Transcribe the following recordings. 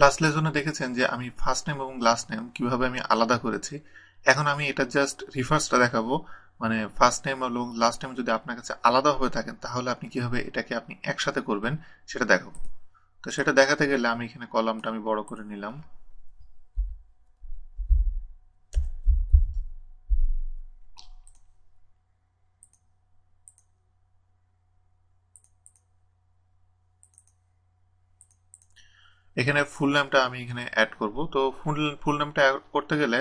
Last লেসনে দেখেছেন যে আমি ফার্স্ট নেম এবং লাস্ট নেম কীভাবে আমি আলাদা করেছি। এখন আমি এটা জাস্ট রিফার্সটা দেখাবো। মানে ফার্স্ট নেম এবং লাস্ট নেম যদি আপনার কাছে আলাদা হয়ে থাকেন তাহলে আপনি কীভাবে এটাকে আপনি একসাথে করবেন, সেটা দেখাবো। তো সেটা দেখাতে গেলে আমি এখানে কলামটা আমি বড় করে নিলাম। এখানে ফুল নামটা আমি এখানে অ্যাড করব। তো ফুল ফুল নামটা অ্যাড করতে গেলে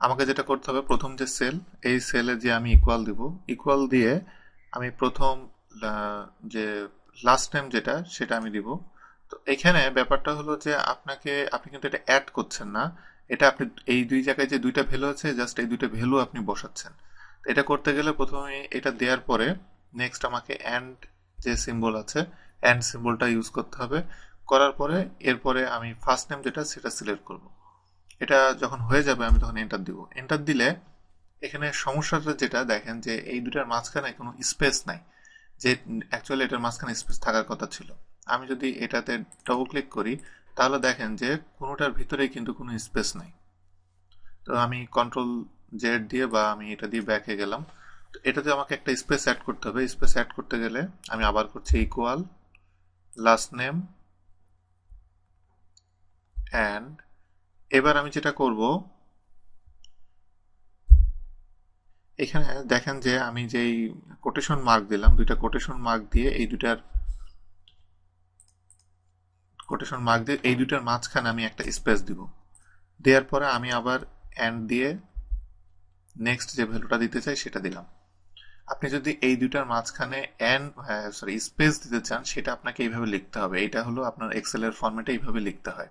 আমাকে যেটা করতে হবে, প্রথম যে সেল এই সেলে যে আমি ইকুয়াল দিব ইকুয়াল দিয়ে আমি প্রথম যে লাস্ট নেম যেটা, সেটা আমি দিব। তো এখানে ব্যাপারটা হলো যে আপনাকে, আপনি কিন্তু এটা অ্যাড করছেন না। এটা আপনি এই দুই জায়গায় যে দুইটা ভ্যালু আছে জাস্ট এই দুইটা ভ্যালু আপনি বসাচ্ছেন। এটা করতে গেলে প্রথমে এটা দেওয়ার পরে নেক্সট আমাকে অ্যান্ড যে সিম্বল আছে অ্যান্ড সিম্বলটা ইউজ করতে হবে। করার পরে এরপরে আমি ফার্স্ট নেম যেটা, সেটা সিলেক্ট করব। এটা যখন হয়ে যাবে, আমি তখন এন্টার দিব। এন্টার দিলে এখানে সমস্যাটা যেটা, দেখেন যে এই দুটার মাঝখানে কোনো স্পেস নাই। যে অ্যাকচুয়ালি এটার মাঝখানে স্পেস থাকার কথা ছিল। আমি যদি এটাতে ডবল ক্লিক করি, তাহলে দেখেন যে কোনোটার ভিতরে কিন্তু কোনো স্পেস নাই। তো আমি কন্ট্রোল জেড দিয়ে বা আমি এটা দিয়ে ব্যাকে গেলাম। তো এটাতে আমাকে একটা স্পেস অ্যাড করতে হবে। স্পেস অ্যাড করতে গেলে আমি আবার করছি ইকুয়াল লাস্ট নেম অ্যান্ড এবার আমি যেটা করব, এখানে দেখেন যে আমি যেই কোটেশন মার্ক দিলাম, দুইটা কোটেশন মার্ক দিয়ে এই দুটার কোটেশন মার্ক দিয়ে এই দুটার মাঝখানে আমি একটা স্পেস দিব। দেওয়ার পরে আমি আবার অ্যান্ড দিয়ে নেক্সট যে ভ্যালুটা দিতে চাই সেটা দিলাম। আপনি যদি এই দুটার মাঝখানে অ্যান্ড সরি স্পেস দিতে চান, সেটা আপনাকে এইভাবে লিখতে হবে। এটা হলো আপনার এক্সেলের ফর্মেটে এইভাবে লিখতে হয়।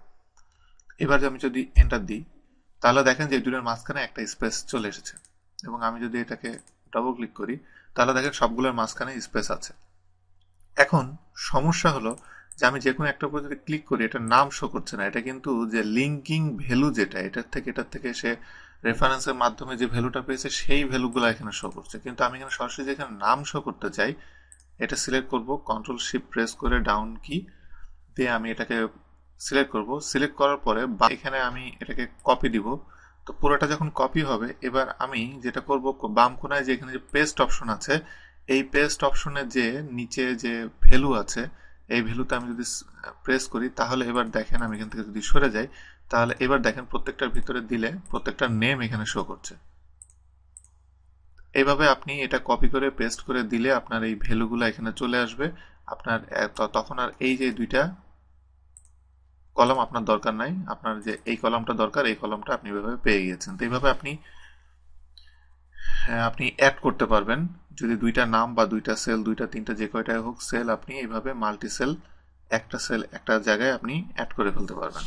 এবার আমি যদি এন্টার দিই, তাহলে দেখেন যে দুটোর মাঝখানে একটা স্পেস চলে এসেছে। এবং আমি যদি এটাকে ডবল ক্লিক করি, তাহলে দেখেন সবগুলোর মাঝখানে স্পেস আছে। এখন সমস্যা হলো যে আমি যে কোনো একটা উপর যদি ক্লিক করি, এটার নাম শো করছে না। এটা কিন্তু যে লিঙ্কিং ভ্যালু যেটা, এটার থেকে এটার থেকে সে রেফারেন্সের মাধ্যমে যে ভ্যালুটা পেয়েছে, সেই ভ্যালুগুলো এখানে শো করছে। কিন্তু আমি এখানে সরাসরি যেখানে নাম শো করতে চাই, এটা সিলেক্ট করব কন্ট্রোল শিপ প্রেস করে ডাউন কি দিয়ে আমি এটাকে সিলেক্ট করব। সিলেক্ট করার পরে বা এখানে আমি এটাকে কপি দিব। তো পুরোটা যখন কপি হবে, এবার আমি যেটা করব, বাম কোনায় যে এখানে যে পেস্ট অপশন আছে, এই পেস্ট অপশনের যে নিচে যে ভ্যালু আছে, এই ভ্যালুতে আমি যদি প্রেস করি, তাহলে এবার দেখেন আমি এখান থেকে যদি সরে যাই, তাহলে এবার দেখেন প্রত্যেকটার ভিতরে দিলে প্রত্যেকটার নেম এখানে শো করছে। এইভাবে আপনি এটা কপি করে পেস্ট করে দিলে আপনার এই ভ্যালুগুলো এখানে চলে আসবে। আপনার তখন আর এই যে দুইটা কলম আপনার দরকার নাই। আপনার যে এই কলমটা দরকার, এই কলমটা আপনি এভাবে পেয়ে গিয়েছেন। তো এইভাবে আপনি আপনি অ্যাড করতে পারবেন। যদি দুইটা নাম বা দুইটা সেল দুইটা, তিনটা যে কয়টাই হোক সেল আপনি এইভাবে মাল্টি সেল একটা সেল একটা জায়গায় আপনি অ্যাড করে ফেলতে পারবেন।